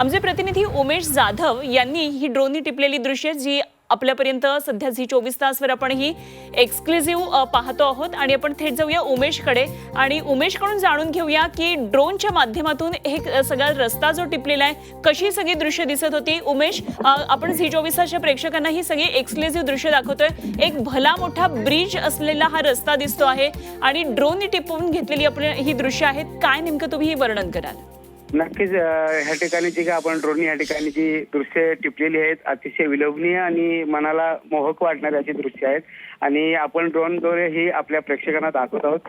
आमचे प्रतिनिधी उमेश जाधव यांनी ही ड्रोननी टिपलेली दृश्य जी आपल्यापर्यंत सध्या झी चोवीस तासवर आपण ही एक्सक्लुझिव्ह पाहतो आहोत. आणि आपण थेट जाऊया उमेशकडे. आणि उमेशकडून जाणून घेऊया की ड्रोनच्या माध्यमातून हे सगळा रस्ता जो टिपलेला आहे कशी सगळी दृश्य दिसत होती? उमेश आपण झी चोवीस तासच्या प्रेक्षकांना ही सगळी एक्सक्लुझिव्ह दृश्य दाखवतोय. एक भला मोठा ब्रिज असलेला हा रस्ता दिसतो आहे. आणि ड्रोनने टिपवून घेतलेली आपण ही दृश्य आहेत काय नेमकं तुम्ही ही वर्णन कराल? नक्कीच ह्या ठिकाणी जी काय आपण ड्रोन या ठिकाणी जी दृश्य टिपलेली आहेत अतिशय विलोभनीय आणि मनाला मोहक वाटणारी अशी दृश्य आहेत. आणि आपण ड्रोनद्वारे ही आपल्या प्रेक्षकांना दाखवत आहोत.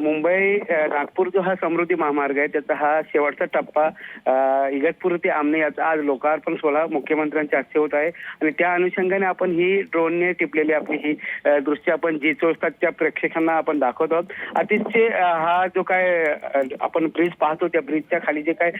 मुंबई नागपूर जो हा समृद्धी महामार्ग आहे त्याचा हा शेवटचा टप्पा इगतपूर इगतपुर ते आमने याचा आज लोकार्पण सोहळा मुख्यमंत्र्यांच्या हस्ते होत आहे. आणि त्या अनुषंगाने आपण ही ड्रोनने टिपलेली आपली ही दृश्य आपण जी चोवीस प्रेक्षकांना आपण दाखवत आहोत. अतिशय हा जो काय आपण ब्रिज पाहतो त्या ब्रिजच्या खाली जे काय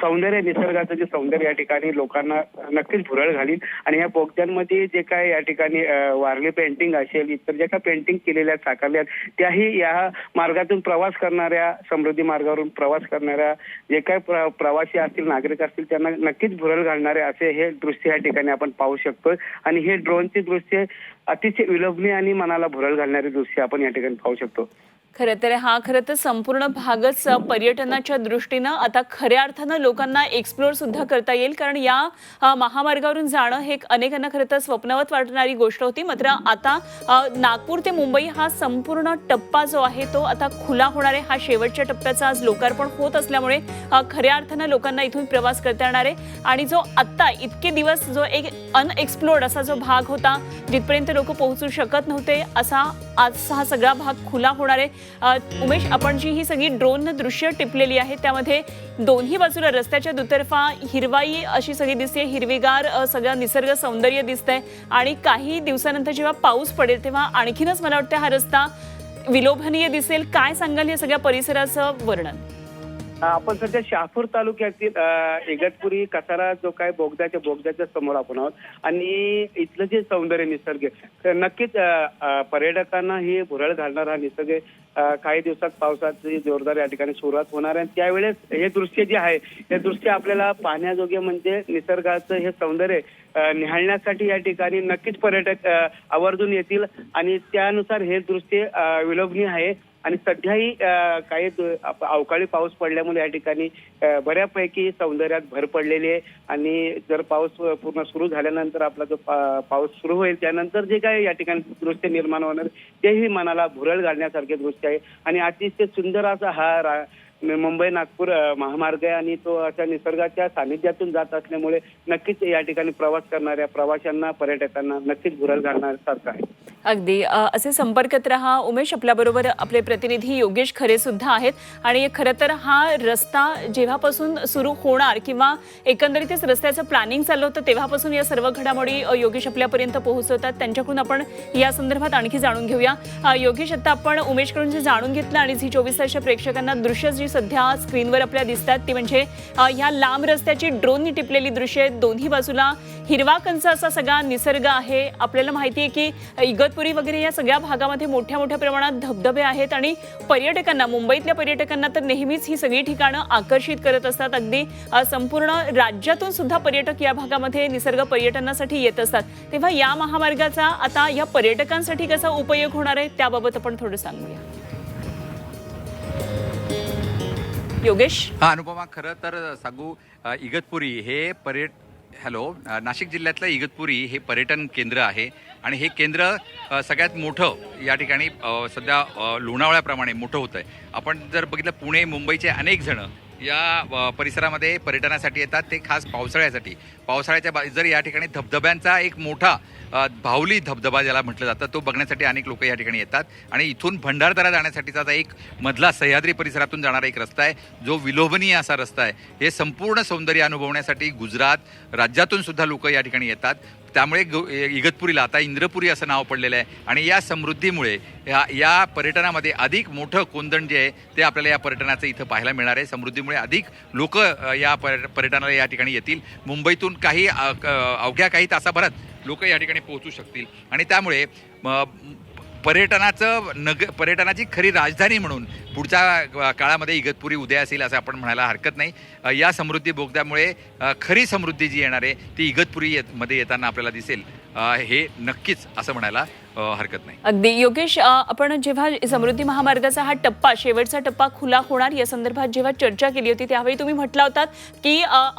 सौंदर्य निसर्गाचं जे सौंदर्य या ठिकाणी लोकांना नक्कीच भुरळ घालील आणि या बोगद्यांमध्ये जे काय या ठिकाणी वारली पेंटिंग असेल इतर ज्या काय पेंटिंग केलेल्या आहेत, साकारल्या आहेत, त्याही या मार्गातून प्रवास करणाऱ्या समृद्धी मार्गावरून प्रवास करणाऱ्या जे काय प्रवासी असतील नागरिक असतील त्यांना नक्कीच भुरळ घालणारे असे हे दृश्य या ठिकाणी आपण पाहू शकतो आणि हे ड्रोनचे दृश्य अतिशय विलोभनीय आणि मनाला भुरळ घालणारे दृश्य आपण या ठिकाणी पाहू शकतो. खरं तर हा खरं तर संपूर्ण भागच पर्यटनाच्या दृष्टीनं आता खऱ्या अर्थानं लोकांना एक्सप्लोअर सुद्धा करता येईल. कारण या महामार्गावरून जाणं हे एक अनेकांना खरं तर स्वप्नवत वाटणारी गोष्ट होती. मात्र आता नागपूर ते मुंबई हा संपूर्ण टप्पा जो आहे तो आता खुला होणार आहे. हा शेवटच्या टप्प्याचा आज लोकार्पण होत असल्यामुळे खऱ्या अर्थानं लोकांना इथून प्रवास करता येणार आहे. आणि जो आत्ता इतके दिवस जो एक अनएक्सप्लोर्ड असा जो भाग होता जिथपर्यंत लोक पोहोचू शकत नव्हते असा आज हा सगळा भाग खुला होणार आहे. उमेश आपण जी ही सगळी ड्रोन दृश्य टिपलेली आहे. त्यामध्ये दोन्ही बाजूला रस्त्याच्या दुतर्फा हिरवाई अशी सगळी दिसते. हिरवीगार सगळं निसर्ग सौंदर्य दिसतंय. आणि काही दिवसानंतर जेव्हा पाऊस पडेल तेव्हा आणखीनच मला वाटतं हा रस्ता विलोभनीय दिसेल. काय सांगाल या सगळ्या परिसराचं वर्णन? आपण सध्या शहापूर तालुक्यातील इगतपुरी कसारा जो काय बोगद्याच्या बोगद्याच्या समोर आपण आहोत. आणि इथलं जे सौंदर्य निसर्ग तर नक्कीच पर्यटकांना ही भुरळ घालणार हा निसर्ग काही दिवसात पावसाची जोरदार या ठिकाणी सुरुवात होणार आहे. आणि त्यावेळेस हे दृश्य जे आहे हे दृश्य आपल्याला पाहण्याजोगे म्हणजे निसर्गाचं हे सौंदर्य निहाळण्यासाठी या ठिकाणी नक्कीच पर्यटक आवर्जून येतील. आणि त्यानुसार हे दृश्य विलोभनीय आहे. आणि सध्याही काही अवकाळी पाऊस पडल्यामुळे या ठिकाणी बऱ्यापैकी सौंदर्यात भर पडलेली आहे. आणि जर पाऊस पूर्ण सुरू झाल्यानंतर आपला जो पाऊस सुरू होईल त्यानंतर जे काही या ठिकाणी दृश्य निर्माण होणार तेही मनाला भुरळ घालण्यासारखे दृश्य आहे. आणि अतिशय सुंदर असा हा रा- मुंबई नागपूर महामार्ग आहे. आणि तो अशा निसर्गाच्या सानिध्यातून जात असल्यामुळे नक्कीच या ठिकाणी प्रवास करणाऱ्या प्रवाशांना पर्यटकांना नक्कीच भुरळ घालण्यासारखं आहे. अगदी. असे संपर्कत रहा उमेश आपल्याबरोबर आपले प्रतिनिधी योगेश खरे सुद्धा आहेत. आणि खरं तर हा रस्ता जेव्हापासून सुरू होणार किंवा एकंदरीतच रस्त्याचं प्लॅनिंग चाललं होतं तेव्हापासून या सर्व घडामोडी योगेश आपल्यापर्यंत पोहोचवतात. त्यांच्याकडून आपण या संदर्भात आणखी जाणून घेऊया. योगेश आता आपण उमेशकडून जे जाणून घेतलं आणि झी चोवीस तासच्या प्रेक्षकांना दृश्य जी सध्या स्क्रीनवर आपल्या दिसतात ती म्हणजे या लांब रस्त्याची ड्रोननी टिपलेली दृश्य आहेत दोन्ही बाजूला हिरवा कंच असा सगळा निसर्ग आहे. आपल्याला माहिती आहे की इगतपुरी वगैरे या सगळ्या भागामध्ये मोठ्या मोठ्या प्रमाणात धबधबे आहेत आणि पर्यटकांना मुंबईतल्या पर्यटकांना तर नेहमीच ही सगळी ठिकाणं आकर्षित करत असतात. अगदी संपूर्ण राज्यातून सुद्धा पर्यटक या भागामध्ये निसर्ग पर्यटनासाठी येत असतात. तेव्हा या महामार्गाचा आता या पर्यटकांसाठी कसा उपयोग होणार आहे त्याबाबत आपण थोडं सांगूया. योगेश? हा अनुपमा खरं तर सांगू इगतपुरी हे पर्यट हॅलो नाशिक जिल्ह्यातलं इगतपुरी हे पर्यटन केंद्र आहे आणि हे केंद्र सगळ्यात मोठं या ठिकाणी सध्या लोणावळ्याप्रमाणे मोठं होतं आहे आपण जर बघितलं पुणे मुंबईचे अनेक जण या परिसरामध्ये पर्यटनासाठी येतात. ते खास पावसाळ्यासाठी. पावसाळ्याच्या बा जर या ठिकाणी धबधब्यांचा एक मोठा भावली धबधबा ज्याला म्हटलं जातं तो बघण्यासाठी अनेक लोक या ठिकाणी येतात. आणि इथून भंडारदरा जाण्यासाठीचा आता एक मधला सह्याद्री परिसरातून जाणारा एक रस्ता आहे. जो विलोभनीय असा रस्ता आहे. हे संपूर्ण सौंदर्य अनुभवण्यासाठी गुजरात राज्यातून सुद्धा लोक या ठिकाणी येतात. त्यामुळे ग इगतपुरीला आता इंद्रपुरी असं नाव पडलेलं आहे. आणि या समृद्धीमुळे या या पर्यटनामध्ये अधिक मोठं कोंदण जे आहे ते आपल्याला या पर्यटनाचं इथं पाहायला मिळणार आहे. समृद्धीमुळे अधिक लोक या पर्य- पर्यटनाला या ठिकाणी येतील. मुंबईतून काही अवघ्या काही तासाभरात लोक या ठिकाणी पोहोचू शकतील. आणि त्यामुळे पर्यटनाचं नग पर्यटनाची खरी राजधानी म्हणून पुढच्या काळामध्ये इगतपुरी उदय असेल असं आपण म्हणायला हरकत नाही. या समृद्धी बोगद्यामुळे खरी समृद्धी जी येणार आहे ती इगतपुरी येत मध्ये येताना आपल्याला दिसेल. हे नक्कीच असं म्हणायला हरकत नाही. अगदी. योगेश आपण जेव्हा समृद्धी महामार्गाचा हा टप्पा शेवटचा टप्पा खुला होणार या संदर्भात जेव्हा चर्चा केली होती त्यावेळी तुम्ही म्हटला होतात की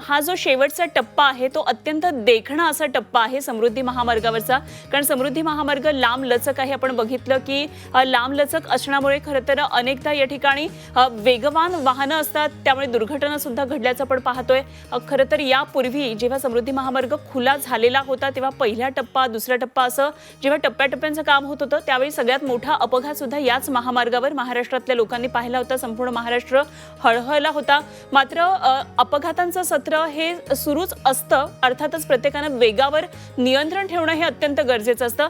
हा जो शेवटचा टप्पा आहे तो अत्यंत देखणा असा टप्पा आहे समृद्धी महामार्गावरचा. कारण समृद्धी महामार्ग लांब लचक आहे. आपण बघितलं की लांब लचक असण्यामुळे खरं तर अनेकदा या ठिकाणी वेगवान वाहनं असतात. त्यामुळे दुर्घटना सुद्धा घडल्याचं आपण पाहतोय. खरं तर यापूर्वी जेव्हा समृद्धी महामार्ग खुला झालेला होता तेव्हा पहिला टप्पा दुसरा टप्पा असं जेव्हा टप्प्याटप्प्यांचं काम होत होतं त्यावेळी सगळ्यात मोठा अपघात सुद्धा याच महामार्गावर महाराष्ट्रातल्या लोकांनी पाहिला होता. संपूर्ण महाराष्ट्र हळहळला होता. मात्र अपघातांचं सत्र हे सुरूच असतं. अर्थातच प्रत्येकानं वेगावर नियंत्रण ठेवणं हे अत्यंत गरजेचं असतं.